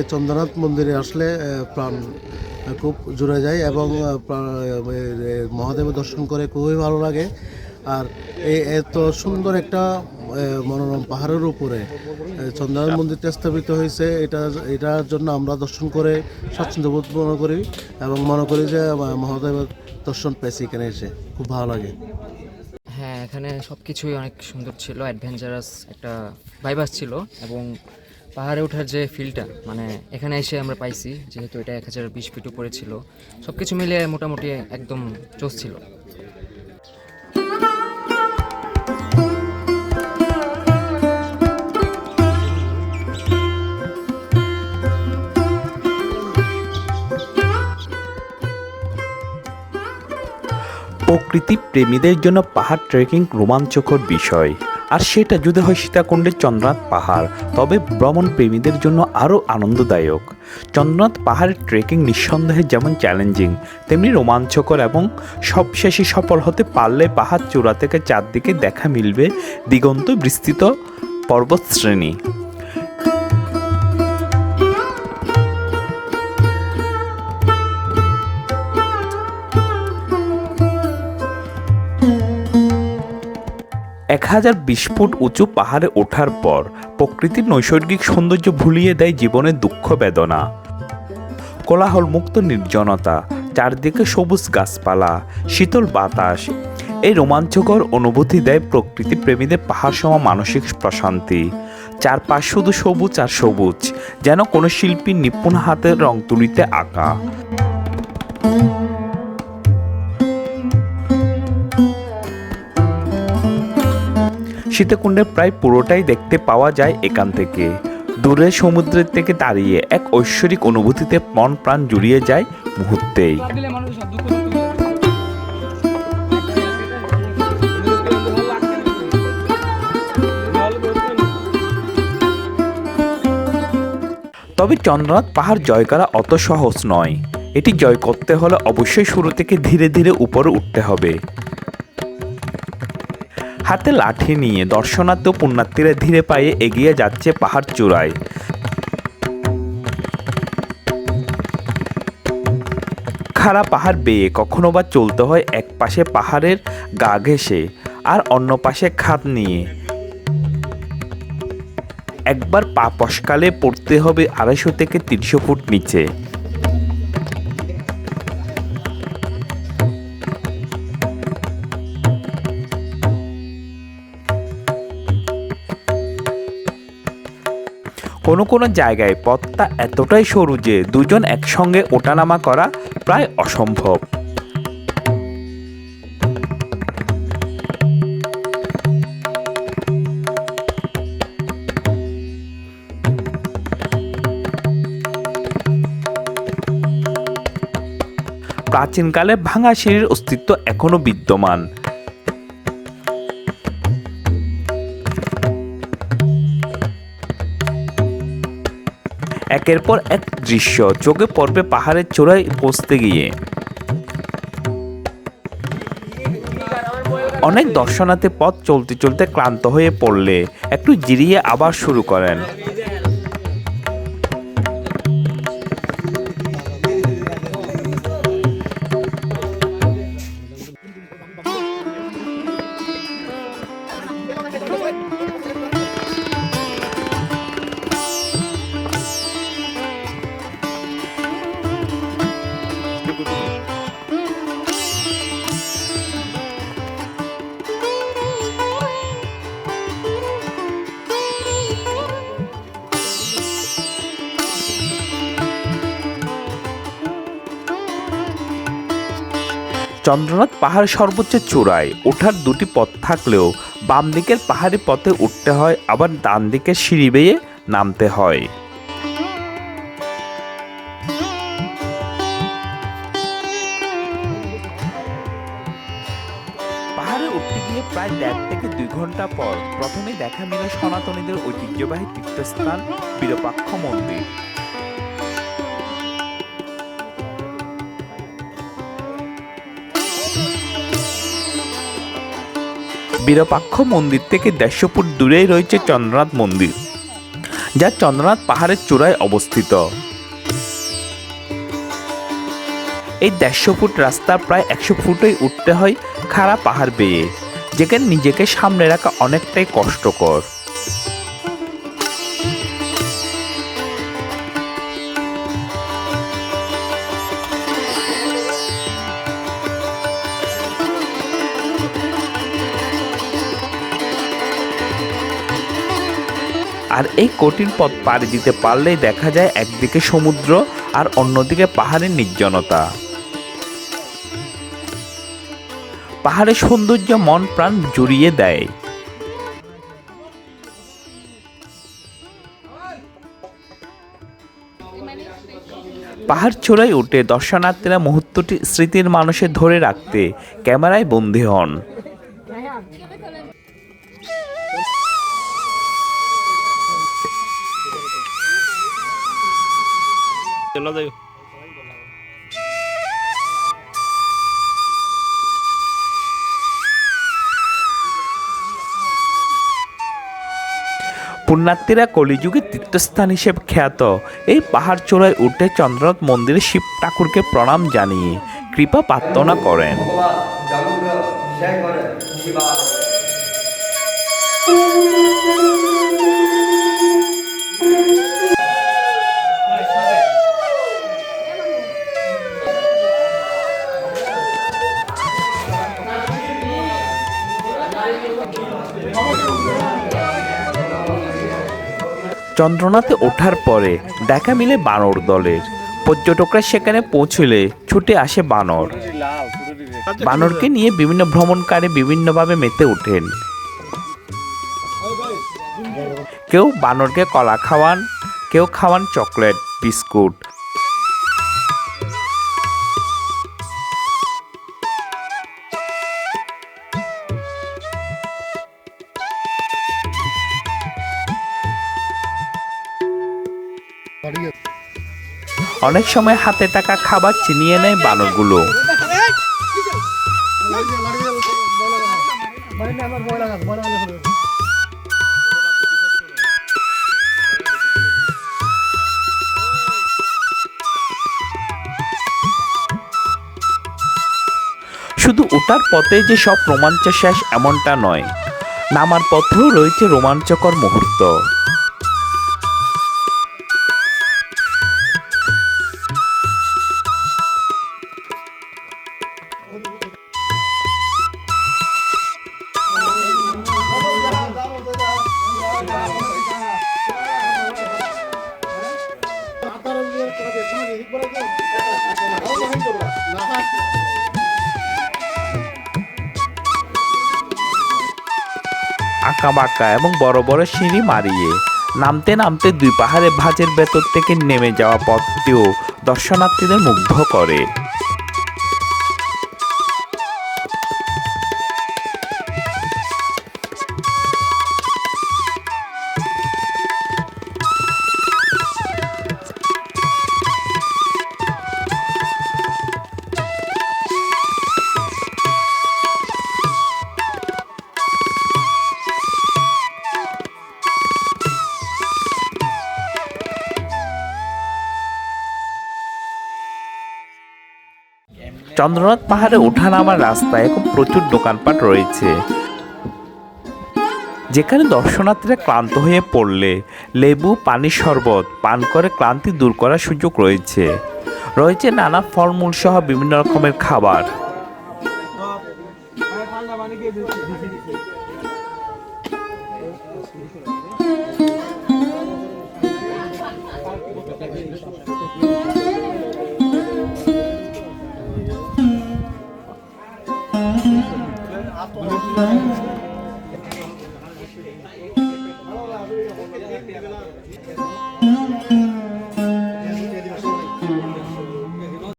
এই চন্দ্রনাথ মন্দিরে আসলে প্রাণ খুব জুড়ে যায় এবং মহাদেবের দর্শন করে খুবই ভালো লাগে। আর এই এত সুন্দর একটা মনোরম পাহাড়ের উপরে চন্দ্রনাথ মন্দিরটা স্থাপিত হয়েছে। এটা, এটার জন্য আমরা দর্শন করে স্বাচ্ছন্দ্য বোধ মনে করি এবং মনে করি যে মহাদেবের দর্শন পেয়েছি এখানে এসে। খুব ভালো লাগে। হ্যাঁ এখানে সব কিছুই অনেক সুন্দর ছিল অ্যাডভেঞ্চারাস একটা ভাইবাস ছিল এবং পাহাড়ে ওঠার যে ফিলটা মানে এখানে এসে আমরা পাইছি, যেহেতু এটা এক হাজার বিশ ফিট উপরে ছিল সব কিছু মিলিয়ে মোটামুটি একদম চোস ছিল। প্রকৃতি প্রেমীদের জন্য পাহাড় ট্রেকিং রোমাঞ্চকর বিষয়। আর সেটা যদি হয় সীতাকুণ্ডের চন্দ্রনাথ পাহাড়, তবে ভ্রমণ প্রেমীদের জন্য আরও আনন্দদায়ক। চন্দ্রনাথ পাহাড়ের ট্রেকিং নিঃসন্দেহে যেমন চ্যালেঞ্জিং তেমনি রোমাঞ্চকর এবং সবশেষে সফল হতে পারলে পাহাড় চূড়া থেকে চারদিকে দেখা মিলবে দিগন্ত বিস্তৃত পর্বতশ্রেণী। এক হাজার বিশ ফুট উঁচু পাহাড়ে ওঠার পর প্রকৃতির নৈসর্গিক সৌন্দর্য ভুলিয়ে দেয় জীবনের দুঃখ বেদনা। কোলাহল মুক্ত নির্জনতা, চারদিকে সবুজ গাছপালা, শীতল বাতাস, এই রোমাঞ্চকর অনুভূতি দেয় প্রকৃতি প্রেমীদের পাহাড় সম মানসিক প্রশান্তি। চারপাশ শুধু সবুজ আর সবুজ, যেন কোনো শিল্পীর নিপুণ হাতের রং তুলিতে আঁকা। সীতাকুণ্ডের প্রায় পুরোটাই দেখতে পাওয়া যায় এখান থেকে। দূরে সমুদ্রের থেকে দাঁড়িয়ে এক ঐশ্বরিক অনুভূতিতে মন প্রাণ জুড়িয়ে যায় মুহূর্তেই। তবে চন্দ্রনাথ পাহাড় জয় করা অত সহজ নয়। এটি জয় করতে হলে অবশ্যই শুরু থেকে ধীরে ধীরে উপরে উঠতে হবে। হাতে লাঠি নিয়ে দর্শনার্থ পুণ্যার্থীরা ধীরে পায়ে এগিয়ে যাচ্ছে পাহাড় চূড়ায়। খাড়া পাহাড় বেয়ে কখনো বা চলতে হয় এক পাশে পাহাড়ের গা ঘেঁষে আর অন্য পাশে খাত নিয়ে। একবার পা পশকালে পড়তে হবে আড়াইশো থেকে তিনশো ফুট নিচে। কোনো কোনো জায়গায় পথটা এতটাই সরু যে দুজন একসঙ্গে ওঠানামা করা প্রায় অসম্ভব। প্রাচীনকালে ভাঙা সিঁড়ির অস্তিত্ব এখনও বিদ্যমান। একের পর এক দৃশ্য। চোখে পড়বে পাহাড়ের চূড়ায় পৌঁছতে গিয়ে। অনেক দর্শনার্থী পথ চলতে চলতে ক্লান্ত হয়ে পড়লে। একটু জিরিয়ে আবার শুরু করেন। চন্দ্রনাথ পাহাড় সর্বোচ্চ চূড়ায়। ওঠার দুটি পথ থাকলেও বাম দিকের পাহাড়ি পথে উঠতে হয়, আবার ডান দিকের সিঁড়ি বেয়ে নামতে হয়। পাহাড়ে প্রায় দেড় থেকে দুই ঘণ্টা পর প্রথমে দেখা মিলে সনাতনীদের ঐতিহ্যবাহী তীর্থস্থান বিরূপাক্ষ মন্দির। বিরূপাক্ষ মন্দির থেকে দেড়শো ফুট দূরেই রয়েছে চন্দ্রনাথ মন্দির, যা চন্দ্রনাথ পাহাড়ের চূড়ায় অবস্থিত। এই দেড়শো ফুট রাস্তা প্রায় একশো ফুটই উঠতে হয় খাড়া পাহাড় বেয়ে, যেখানে নিজেকে সামনে রাখা অনেকটাই কষ্টকর। আর এই কঠিন পথ পাড়ি দিতে পারলেই দেখা যায় একদিকে সমুদ্র আর অন্যদিকে পাহাড়ের নির্জনতা। পাহাড়ের সৌন্দর্য মন প্রাণ জুড়িয়ে দেয়। পাহাড় চূড়ায় উঠে দর্শনার্থীরা মুহূর্তটি স্মৃতির মানুষে ধরে রাখতে ক্যামেরায় বন্দী হন। পুণ্যার্থীরা কলিযুগের তীর্থস্থান হিসেবে খ্যাত। এই পাহাড় চূড়ায় উঠে চন্দ্রনাথ মন্দিরে শিব ঠাকুরকে প্রণাম জানিয়ে কৃপা প্রার্থনা করেন। চন্দ্রনাথে ওঠার পরে দেখা মিলে বানর দলের। পর্যটকরা সেখানে পৌঁছলে ছুটে আসে বানর। বানরকে নিয়ে বিভিন্ন ভ্রমণকারী বিভিন্নভাবে মেতে ওঠেন। কেউ বানরকে কলা খাওয়ান, কেউ খাওয়ান চকলেট, বিস্কুট। অনেক সময় হাতে টাকা খাবার চিনিয়ে নেয় বানরগুলো। শুধু ওটার পথে যে সব রোমাঞ্চ শেষ এমনটা নয়, নামার পথেও রয়েছে রোমাঞ্চকর মুহূর্ত। বাঁকা এবং বড় বড় সিঁড়ি মারিয়ে। নামতে নামতে দুই পাহাড়ে ভাঁজের ভেতর থেকে নেমে যাওয়া পথটিও দর্শনার্থীদের মুগ্ধ করে। চন্দ্রনাথ পাহাড়ে ওঠা নামার রাস্তায় এখন প্রচুর দোকানপাট রয়েছে। যেখানে দর্শনার্থীরা ক্লান্ত হয়ে পড়লে লেবু পানির শরবত, পান করে ক্লান্তি দূর করার সুযোগ রয়েছে। রয়েছে নানা ফলমূল সহ বিভিন্ন রকমের খাবার। Bye.